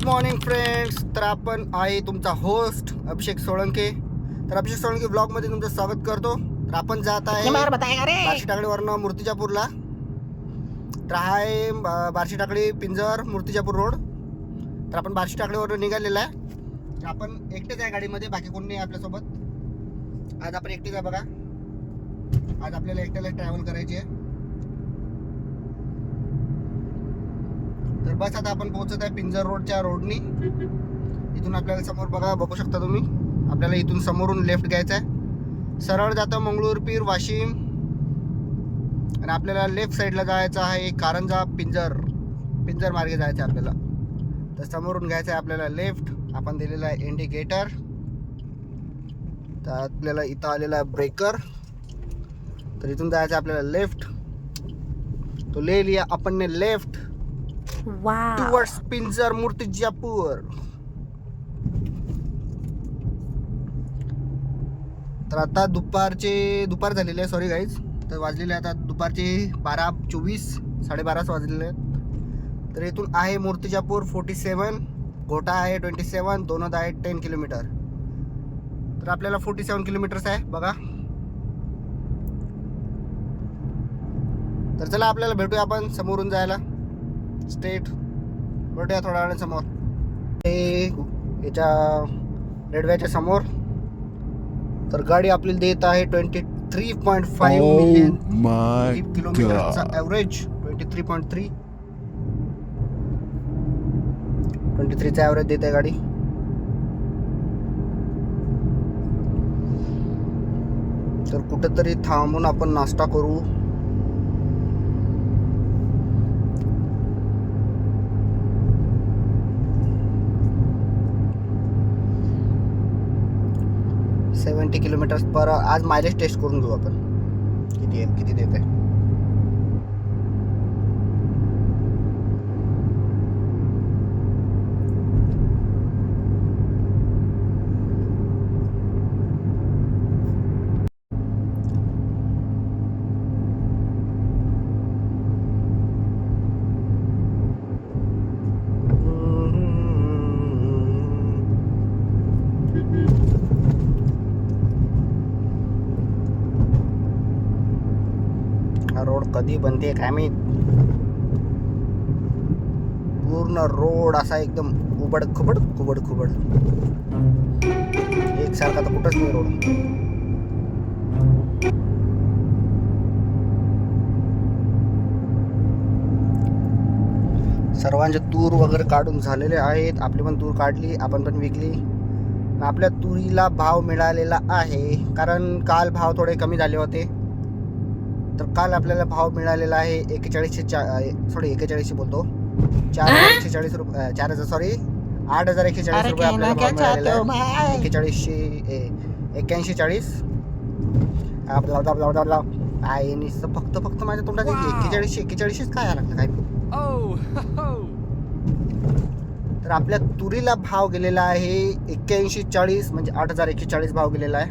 Good morning friends तर आपण आहे तुमचा होस्ट अभिषेक सोळंके. तर अभिषेक सोळंके ब्लॉगमध्ये तुमचं स्वागत करतो. तर आपण जात आहे बार्शी टाकडीवरनं मूर्तिजापूरला. तर हा आहे बार्शी टाकडी पिंजर मूर्तिजापूर रोड. तर आपण बार्शी टाकडीवरनं निघालेला आहे. तर आपण एकटेच आहे गाडीमध्ये बाकी कोण नाही आहे आपल्यासोबत. आज आपण एकटेच आहे बघा. आज आपल्याला एकट्याला ट्रॅव्हल करायची आहे. तर बस आता आपण पोहोचत आहे पिंजर रोडच्या रोडनी. इथून आपल्याला समोर बघा बघू शकता तुम्ही? आपल्याला इथून समोरून लेफ्ट घ्यायचं आहे. सरळ जातं मंगळूर पीर वाशिम. आणि आपल्याला लेफ्ट साईडला जायचं आहे कारंजा पिंजर. पिंजर मार्गे जायचं आहे आपल्याला. तर समोरून घ्यायचं आहे आपल्याला लेफ्ट आपण दिलेला आहे इंडिकेटर तर आपल्याला इथं आलेला आहे ब्रेकर तर इथून जायचं आहे आपल्याला लेफ्ट तो ले लिया आपण ने लेफ्ट वाव टुवर्ड्स पिंजर मूर्तिजापूर तर आता दुपारचे दुपार झालेले आहे सॉरी गाईज तर वाजलेले आता दुपारचे बारा चोवीस साडेबाराच वाजलेले आहेत तर इथून आहे मूर्तिजापूर फोर्टी सेवन घोटा आहे ट्वेंटी सेवन दोनद आहे टेन किलोमीटर तर आपल्याला फोर्टी सेवन किलोमीटर्स आहे बघा तर चला आपल्याला भेटूया आपण समोरून जायला स्ट्रेट भेटूया थोड्या वेळाने समोर हे याच्या रेल्वेच्या समोर. तर गाडी आपल्याला देत आहे twenty three point five million किलोमीटरचा. Average twenty three point three. Twenty थ्रीचा average देत आहे गाडी. तर कुठेतरी थांबून आपण नाश्ता करू. सेवन्टी किलोमीटर्स पर आज मायलेज टेस्ट करून घेऊ आपण. किती आहे? किती देत आहे कधी बनते काय माहीत? पूर्ण रोड असा एकदम उबड खुबड खुबड खुबड. एकसारखा तर कुठंच नाही रोड. सर्वांचे तूर वगैरे काढून झालेले आहेत. आपली पण तूर काढली आपण पण विकली. आपल्या तुरीला भाव मिळालेला आहे. कारण काल भाव थोडे कमी झाले होते. तर काल आपल्याला भाव मिळालेला आहे एकेचाळीसशे चा सॉरी एकेचाळीसशे बोलतो. चार हजार एकशे चाळीस रुपये चार हजार सॉरी आठ हजार एकशे चाळीस रुपये आपल्याला क्या भाव मिळालेला हो आहे. एकेचाळीसशे एक्क्याऐंशी चाळीस. आप लाव लाव लाव. लाव नुसतं फक्त फक्त माझ्या तोंडात एक्केचाळीसशे एक्केचाळीसशेच काय आला काय? तर आपल्या तुरीला भाव गेलेला आहे एक्क्याऐंशी चाळीस म्हणजे आठ हजार एकशे चाळीस भाव गेलेला आहे.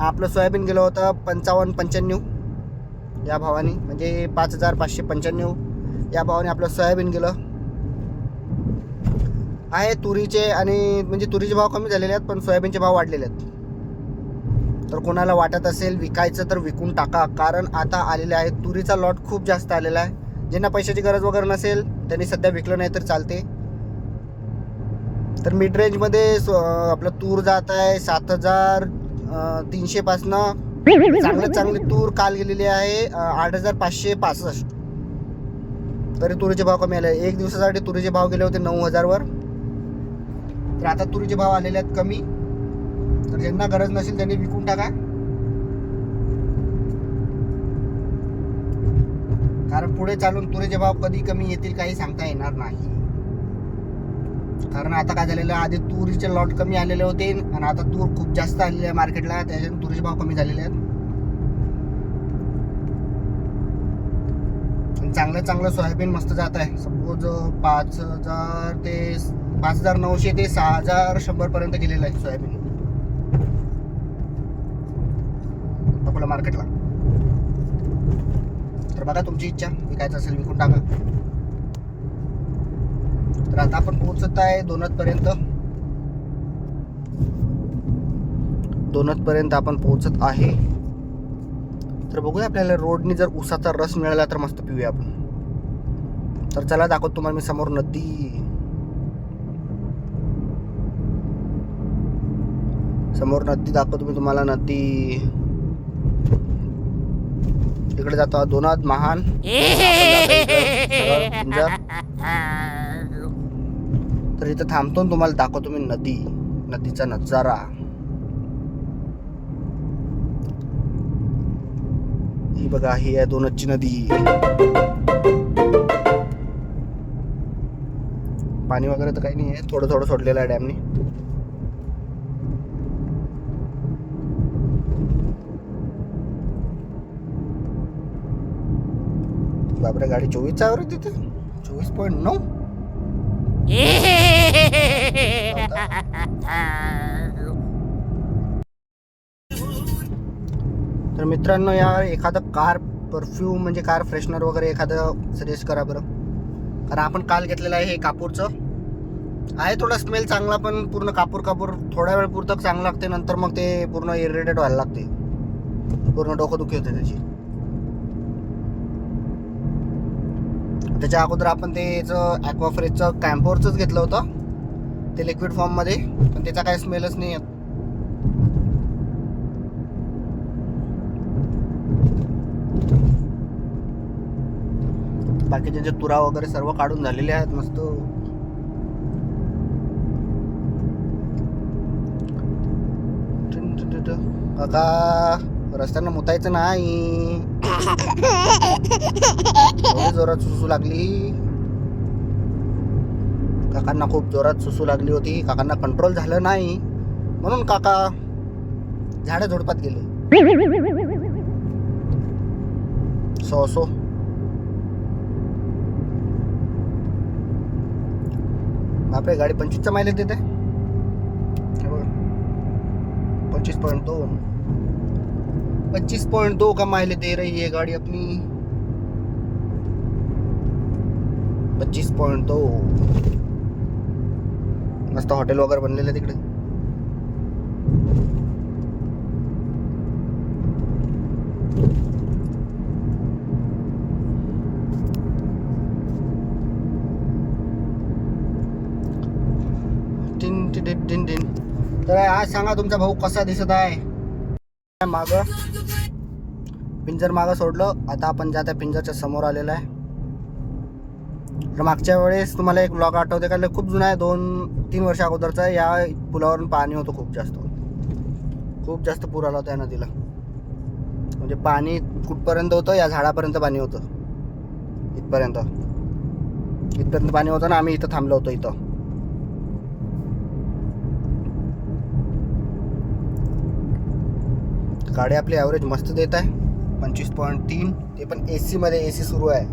आपलं सोयाबीन गेलं होतं पंचावन्न पंच्याण्णव. या भावाने. म्हणजे पाच हजार पाचशे पंच्याण्णव. या भावाने आपलं सोयाबीन गेलं. आहे तुरीचे आणि म्हणजे तुरीचे भाव कमी झालेले आहेत पण सोयाबीनचे भाव वाढलेले आहेत. तर कोणाला वाटत असेल विकायचं तर विकून टाका कारण आता आलेले आहे तुरीचा लॉट खूप जास्त आलेला आहे. ज्यांना पैशाची गरज वगैरे नसेल त्यांनी सध्या विकलं नाही तर चालते. तर मिड रेंजमध्ये आपलं तूर जात आहे सात हजार तीनशेपासनं चांगले चांगले तूर काल गेलेली आहे आठ हजार पाचशे पासष्ट. तरी तुरीचे भाव कमी आले. एक दिवसासाठी तुरीचे भाव गेले होते नऊ हजारवर. तर आता तुरीचे भाव आलेले आहेत कमी. तर ज्यांना गरज नसेल त्यांनी विकून टाका. कारण पुढे चालून तुरीचे भाव कधी कमी येतील काही सांगता येणार नाही. कारण आता काय झालेलं आधी तुरीचे लॉट कमी आलेले होते आणि आता तूर खूप जास्त आलेले आहे मार्केटला त्याच्याने तुरीचे भाव कमी झालेले आहेत आणि चांगलं चांगलं सोयाबीन मस्त जात आहे. सपोज पाच हजार ते पाच हजार नऊशे ते सहा हजार शंभर पर्यंत गेलेलं आहे सोयाबीन. अकोला मार्केटला तर बघा तुमची इच्छा विकायचं असेल विकून टाका. तर आता आपण पोहोचत आहे दोनत पर्यंत. दोनत पर्यंत आपण पोहोचत आहे. तर बघूया आपल्याला रोडनी जर उसाचा रस मिळाला तर मस्त पिऊया आपण. तर चला दाखवतो तुम्हाला मी समोर नदी. समोर नदी दाखवतो मी तुम्हाला नदी. इकडे जातो दोनात महान. तर इथं थांबतो तुम्हाला दाखवतो मी नदी नदीचा नजारा. ही बघा ही आहे दोनची नदी. पाणी वगैरे तर काही नाही आहे थोडं थोडं सोडलेलं आहे डॅमनी. बापरे गाडी चोवीस वर आहे तिथे चोवीस पॉईंट नऊ. तर मित्रांनो या एखादं कार परफ्यूम म्हणजे कार फ्रेशनर वगैरे एखादं सजेस्ट करा बरं. कारण आपण काल घेतलेलं आहे हे कापूरचं. आहे थोडा स्मेल चांगला पण पूर्ण कापूर कापूर थोड्या वेळ पुरतं चांगलं लागते नंतर मग ते पूर्ण इरिटेट व्हायला लागते. पूर्ण डोकं दुखी होते त्याची. त्याच्या अगोदर आपण ते ॲक्वाफ्रेजचं कॅम्पोरचंच घेतलं होतं. ते लिक्विड फॉर्ममध्ये पण त्याचा काही स्मेलच नाही बाकीचे जे तुरा वगैरे सर्व काढून झालेले आहेत मस्त. काका रस्त्यानं मुतायचं नाही. जोरात सुसू लागली. काकांना खूप जोरात सुसू लागली होती. काकांना कंट्रोल झालं नाही. म्हणून काका झाडं झोडपात गेले. So so. बापरे गाडी पंचवीसचा मायलेज देते? पंचवीस पॉईंट पच्चीस पॉइंट दो पच्चीस पॉइंट दो का माइलेज दे रही है गाड़ी अपनी? पच्चीस पॉइंट दो. मस्त हॉटेल वगैरे बनलेलं आहे तिकडे टिन टिन टिन टिन तर आज सांगा तुमचा भाऊ कसा दिसत आहे? माग. पिंजर मागं सोडलं. आता आपण ज्या त्या पिंजरच्या समोर आलेला आहे. तर मागच्या वेळेस तुम्हाला एक ब्लॉग आठवते का? खूप जुना आहे. दोन तीन वर्ष अगोदरचा या पुलावरून पाणी होतं खूप जास्त. खूप जास्त पूर आला होता या नदीला. म्हणजे पाणी कुठपर्यंत होतं? या झाडापर्यंत पाणी होतं. इथपर्यंत. इथपर्यंत पाणी होतं ना आम्ही इथं थांबलो होतो इथं. गाडी आपली ॲव्हरेज मस्त देत आहे. पंचवीस पॉईंट तीन. ते पण ए सीमध्ये ए सी सुरू आहे.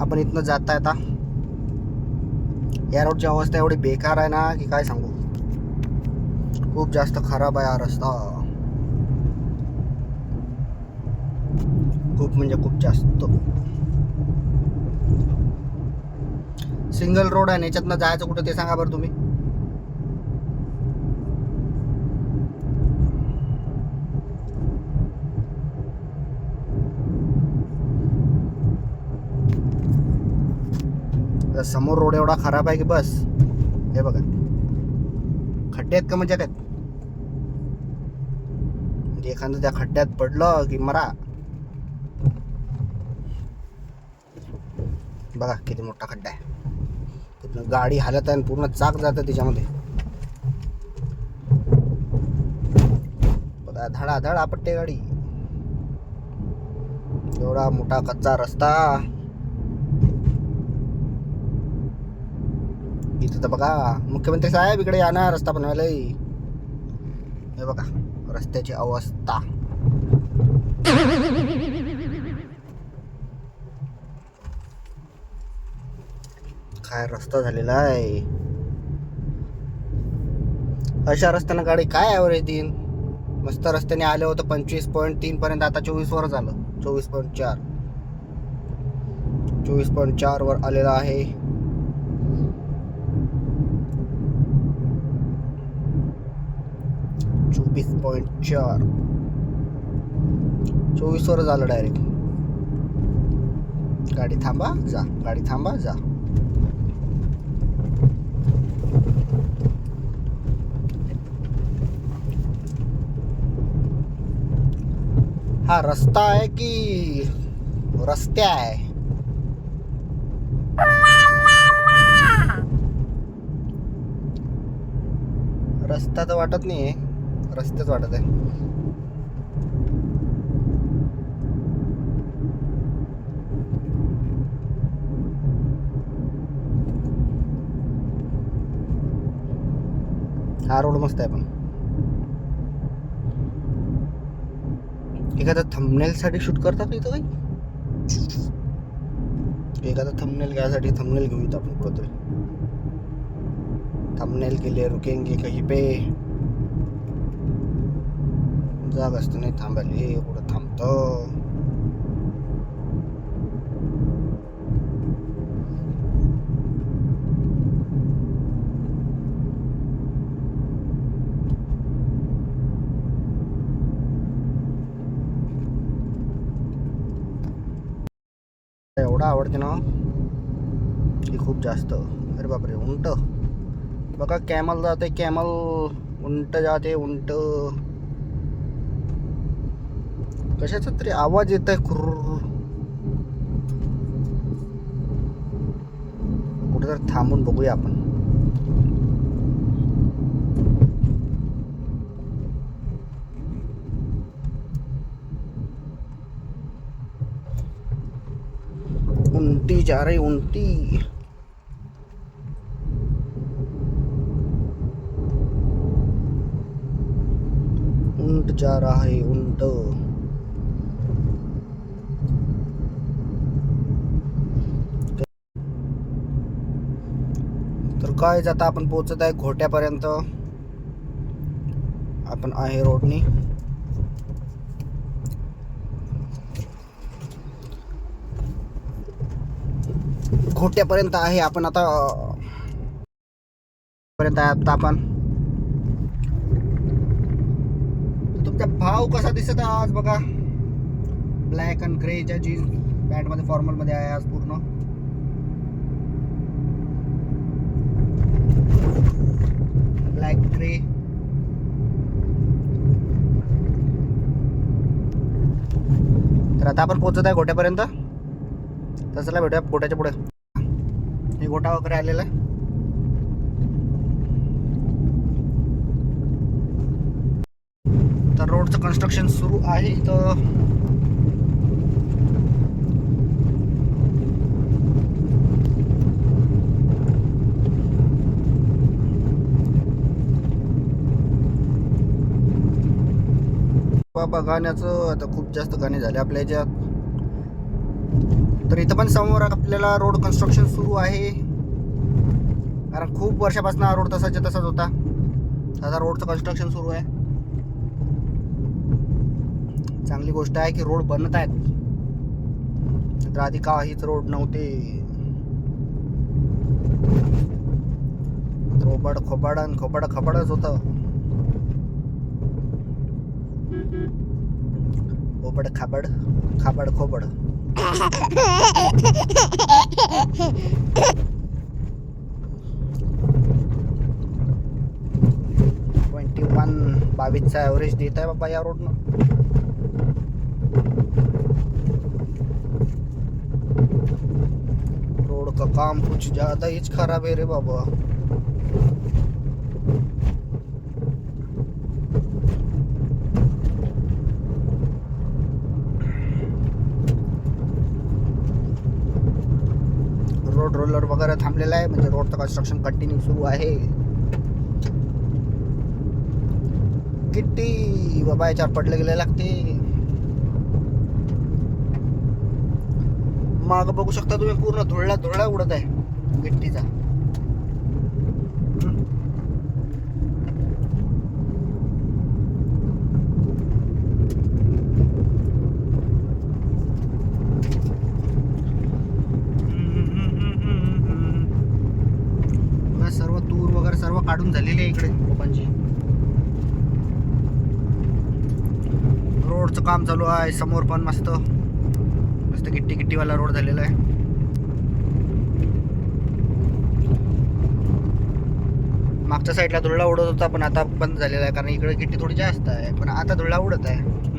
आपण इथनं जाता येता या रोडची अवस्था एवढी बेकार आहे ना की काय सांगू. खूप जास्त खराब आहे हा रस्ता. खूप म्हणजे खूप जास्त. सिंगल रोड आहे आणि याच्यातनं जायचं कुठं ते सांगा बरं तुम्ही. समोर रोड एवढा खराब आहे की बस. हे बघा. खड्डे आहेत का म्हणजे काय? म्हणजे एखादं त्या खड्ड्यात पडलं की मरा. बघा किती मोठा खड्डा आहे. तिथून गाडी हालत आहे आणि पूर्ण चाक जातं त्याच्यामध्ये बघा धडा धड आपटते गाडी. एवढा मोठा कच्चा रस्ता. इथं तर बघा मुख्यमंत्री साहेब इकडे या ना रस्ता बनवायला. हे बघा रस्त्याची अवस्था. काय रस्ता झालेला आहे? अशा रस्त्यानं गाडी काय ॲव्हरेज देईन? मस्त रस्त्याने आलं होतं पंचवीस पॉईंट तीन पर्यंत आता चोवीस वर झालं. चोवीस पॉईंट चार. चोवीस पॉईंट चार वर आलेला आहे. चोवीस पॉईंट चार. चोवीस वर झालं डायरेक्ट गाडी थांबा जा. गाडी थांबा जा. हा रस्ता आहे की रस्ते आहे? रस्ता तर वाटत नाही आहे वाटत आहे. हा रोड मस्त आहे पण. एखादा थंबनेल साठी शूट करता का इथं काही? एखादा थंबनेल घ्यायसाठी थंबनेल घेऊ इथं आपण कुठंतरी. थंबनेल के लिए रुकेंगे कही पे. जाग असतं नाही थांबायला. कुठं थांबतं. एवढा आवडते ना की खूप जास्त. अरे बापरे उंट. बघा कॅमल जाते कॅमल उंट जाते उंट. कशाचा तरी आवाज येत आहे खुर कुठेतरी थांबून बघूया आपण. उंटी जा रही उंटी उंट जा रहा है ऊंट तर काय आता आपण पोहोचत आहे घोट्यापर्यंत? आपण आहे रोडनी. घोट्यापर्यंत आहे आपण आता पर्यंत आहे आता आपण तुमचा भाव कसा दिसत आहे आज बघा? ब्लॅक अँड ग्रेच्या जीन्स पॅन्टमध्ये फॉर्मलमध्ये आहे आज पूर्ण. ब्लॅक ग्रे तर आता आपण पोहोचत आहे घोट्यापर्यंत. तर भेटूया घोट्याच्या पुढे. हे गोटा वगैरे आलेला आहे. तर रोडचं कन्स्ट्रक्शन सुरू आहे इथं. बाबा गाण्याचं आता खूप जास्त गाणे झाले. आपल्या याच्यात तर इथं पण समोर आपल्याला रोड कन्स्ट्रक्शन सुरू आहे. कारण खूप वर्षापासून हा रोड तसाच्या तसाच होता. आता रोडचं कन्स्ट्रक्शन सुरू आहे. चांगली गोष्ट आहे की रोड बनत आहेत. तर आधी काहीच रोड नव्हते. रोबड खोबड आणि खबडच खबाडच होतं. ओबड खाबड खाबड खोबड. ट्वेंटी वन बावीसचा ॲव्हरेज देत आहे बाबा या रोडनं रोड का काम कुछ ज्यादा ही खराब है रे बाबा. रोड रोलर वगैरे थांबलेला आहे. म्हणजे रोडचं कन्स्ट्रक्शन कंटिन्यू सुरू आहे. किती बाबा याच्यावर पडले गेले लागते. माग बघू शकता तुम्ही पूर्ण धुळला धुळला उडत आहे गिट्टीचा टूर वगैरे सर्व काढून झालेली आहे इकडे लोकांची. रोडचं काम चालू आहे समोर पण मस्त. मस्त गिट्टी गिट्टीवाला रोड झालेला आहे. मागच्या साईडला धुळा उडत होता पण आता बंद झालेला आहे कारण इकडे गिट्टी थोडी जास्त आहे पण आता धुळा उडत आहे.